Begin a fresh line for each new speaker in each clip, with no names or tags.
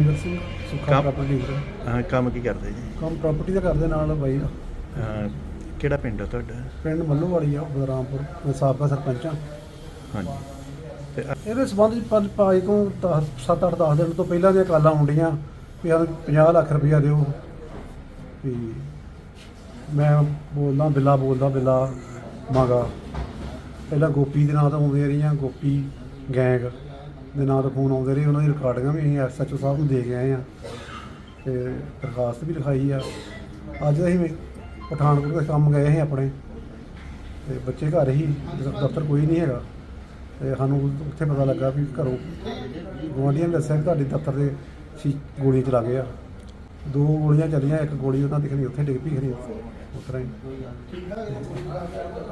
ਇੰਦਰ ਸਿੰਘ ਸੁੱਖਾ
ਕੰਮ-
property dealer
ਹਾਂ ਕੰਮ ਕੀ ਕਰਦੇ ਜੀ?
ਕੰਮ ਪ੍ਰਾਪਰਟੀ ਦਾ ਕਰਦੇ ਨਾਲ ਬਾਈ ਦਾ।
ਹਾਂ, ਕਿਹੜਾ ਪਿੰਡ ਆ ਤੁਹਾਡਾ?
ਪਿੰਡ ਮੱਲੂ ਵਾਲੀ ਆ ਬਦਰਾਮਪੁਰ ਮੈਂ ਸਾਬਕਾ ਸਰਪੰਚ ਆ।
ਹਾਂਜੀ। ਤੇ
ਇਹਦੇ ਸਬੰਧ ਵਿੱਚ ਪੰਜ ਪਾਈ ਤੋਂ 7 8 10 ਦਿਨ ਤੋਂ ਪਹਿਲਾਂ ਦੀਆਂ ਕਾਲਾਂ ਹੁੰਦੀਆਂ ਵੀ ਸਾਨੂੰ 50 ਲੱਖ ਰੁਪਇਆ ਦਿਓ। ਵੀ ਮੈਂ ਬੋਲਦਾ ਬਿੱਲਾ ਬੋਲਦਾ ਬਿੱਲਾ ਮੰਗਾ। ਪਹਿਲਾਂ ਗੋਪੀ ਦੇ ਨਾਂ ਤੋਂ ਆਉਂਦੀਆਂ ਰਹੀਆਂ ਗੋਪੀ ਗੈਂਗ। ਦੇ ਨਾਂ ਤੋਂ ਫੋਨ ਆਉਂਦੇ ਰਹੇ, ਉਹਨਾਂ ਦੀ ਰਿਕਾਰਡਿੰਗਾਂ ਵੀ ਅਸੀਂ ਐਸਐਚਓ ਸਾਹਿਬ ਨੂੰ ਦੇ ਕੇ ਆਏ ਆ ਤੇ ਦਰਖਾਸਤ ਵੀ ਲਿਖਾਈ ਆ। ਅੱਜ ਅਸੀਂ ਪਠਾਨਕੋਟ ਦੇ ਕੰਮ ਗਏ ਸੀ ਆਪਣੇ ਤੇ ਬੱਚੇ ਘਰ ਹੀ, ਦਫ਼ਤਰ ਕੋਈ ਨਹੀਂ ਹੈਗਾ ਤੇ ਸਾਨੂੰ ਉੱਥੇ ਪਤਾ ਲੱਗਾ ਵੀ ਘਰੋਂ ਗੁਆਂਢੀਆਂ ਨੇ ਦੱਸਿਆ ਕਿ ਤੁਹਾਡੇ ਦਫ਼ਤਰ ਦੇ ਸੀ ਗੋਲੀ ਚਲਾ ਗਏ ਆ। ਦੋ ਗੋਲੀਆਂ ਚੱਲੀਆਂ ਇੱਕ ਗੋਲੀ ਉਹਨਾਂ ਦੀ ਖਣੀ ਉੱਥੇ ਡਿੱਗ ਪਈ ਖਣੀ ਉਸ ਤਰ੍ਹਾਂ ਹੀ।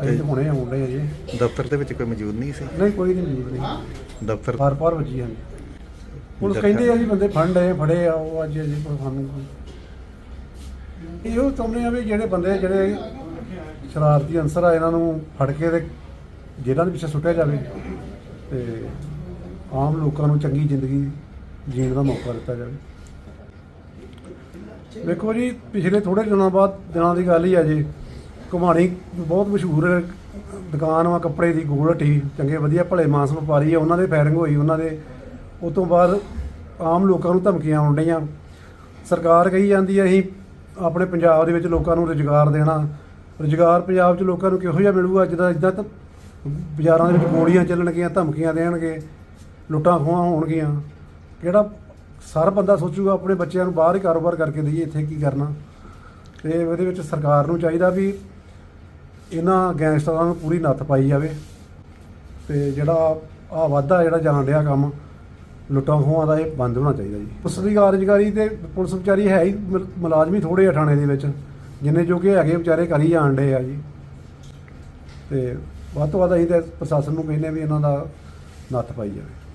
ਅਸੀਂ ਤਾਂ ਹੁਣੇ ਆਉਂਦੇ ਆ ਜੀ।
ਦਫ਼ਤਰ ਦੇ ਵਿੱਚ ਕੋਈ ਮੌਜੂਦ ਨਹੀਂ ਸੀ?
ਨਹੀਂ ਕੋਈ ਨਹੀਂ ਮੌਜੂਦ ਨਹੀਂ।
ਦਫ਼ਤਰ
ਪਾਰ ਪਾਰ ਵੱਜੀ ਹਨ ਪੁਲਿਸ ਕਹਿੰਦੇ ਆ ਜੀ ਬੰਦੇ ਫੰਡ ਆਏ ਫੜੇ ਆ ਉਹ ਅੱਜ ਜੀ ਪਰ ਸਾਨੂੰ ਇਹੋ ਚਾਹੁੰਦੇ ਆ ਵੀ ਜਿਹੜੇ ਬੰਦੇ ਜਿਹੜੇ ਸ਼ਰਾਰਤੀ ਅਨਸਰ ਆ ਇਹਨਾਂ ਨੂੰ ਫੜ ਕੇ ਤੇ ਜੇਲ੍ਹਾਂ ਦੇ ਪਿੱਛੇ ਸੁੱਟਿਆ ਜਾਵੇ ਤੇ ਆਮ ਲੋਕਾਂ ਨੂੰ ਚੰਗੀ ਜ਼ਿੰਦਗੀ ਜੀਣ ਦਾ ਮੌਕਾ ਦਿੱਤਾ ਜਾਵੇ। ਵੇਖੋ ਜੀ, ਪਿਛਲੇ ਥੋੜੇ ਦਿਨਾਂ ਬਾਅਦ ਦਿਨਾਂ ਦੀ ਗੱਲ ਹੀ ਆ ਜੀ। ਘੁਮਾਣੀ ਬਹੁਤ ਮਸ਼ਹੂਰ ਦੁਕਾਨ ਵਾ, ਕੱਪੜੇ ਦੀ, ਗੋਲ ਹੱਟੀ, ਚੰਗੇ ਵਧੀਆ ਭਲੇ ਮਾਸ ਵਪਾਰੀ ਆ, ਉਹਨਾਂ ਦੇ ਫਾਇਰਿੰਗ ਹੋਈ, ਉਹਨਾਂ ਦੇ। ਉਸ ਤੋਂ ਬਾਅਦ ਆਮ ਲੋਕਾਂ ਨੂੰ ਧਮਕੀਆਂ ਆਉਣ ਡਈਆਂ। ਸਰਕਾਰ ਕਹੀ ਜਾਂਦੀ ਹੈ ਅਸੀਂ ਆਪਣੇ ਪੰਜਾਬ ਦੇ ਵਿੱਚ ਲੋਕਾਂ ਨੂੰ ਰੁਜ਼ਗਾਰ ਦੇਣਾ। ਰੁਜ਼ਗਾਰ ਪੰਜਾਬ 'ਚ ਲੋਕਾਂ ਨੂੰ ਕਿਹੋ ਜਿਹਾ ਮਿਲੂਗਾ? ਜਿੱਦਾਂ ਇਦਾਂ ਤਾਂ ਬਾਜ਼ਾਰਾਂ ਦੇ ਵਿੱਚ ਗੋਲੀਆਂ ਚੱਲਣਗੀਆਂ, ਧਮਕੀਆਂ ਦੇਣਗੇ, ਲੁੱਟਾਂ ਖੋਹਾਂ ਹੋਣਗੀਆਂ। ਕਿਹੜਾ ਸਾਰਾ ਬੰਦਾ ਸੋਚੂਗਾ ਆਪਣੇ ਬੱਚਿਆਂ ਨੂੰ ਬਾਹਰ ਹੀ ਕਾਰੋਬਾਰ ਕਰਕੇ ਦਈਏ, ਇੱਥੇ ਕੀ ਕਰਨਾ। ਤੇ ਇਹਦੇ ਵਿੱਚ ਸਰਕਾਰ ਨੂੰ ਚਾਹੀਦਾ ਵੀ ਇਹਨਾਂ ਗੈਂਗਸਟਰਾਂ ਨੂੰ ਪੂਰੀ ਨੱਥ ਪਾਈ ਜਾਵੇ। ਤੇ ਜਿਹੜਾ ਆ ਵਾਧਾ ਜਿਹੜਾ ਜਾਣ ਰਿਹਾ ਕੰਮ, ਲੁੱਟਾਂ ਖੋਹਾਂ ਦਾ ਇਹ ਬੰਦ ਹੋਣਾ ਚਾਹੀਦਾ ਜੀ। ਪੁਲਿਸ ਦੀ ਕਾਰਜਕਾਰੀ ਤੇ ਪੁਲਿਸ ਵਿਚਾਰੀ ਹੈ ਹੀ ਮੁਲ- ਮੁਲਾਜ਼ਮ ਹੀ ਥੋੜੇ ਆ ਥਾਣੇ ਦੇ ਵਿੱਚ, ਜਿੰਨੇ ਜੋਗੇ ਹੈਗੇ ਵਿਚਾਰੇ ਕਰ ਹੀ ਜਾਣ ਡੇ ਆ ਜੀ। ਤੇ ਵੱਧ ਤੋਂ ਵੱਧ ਅਸੀਂ ਤੇ ਪ੍ਰਸ਼ਾਸਨ ਨੂੰ ਕਹਿੰਦੇ ਵੀ ਇਹਨਾਂ ਦਾ ਨੱਥ ਪਾਈ ਜਾਵੇ।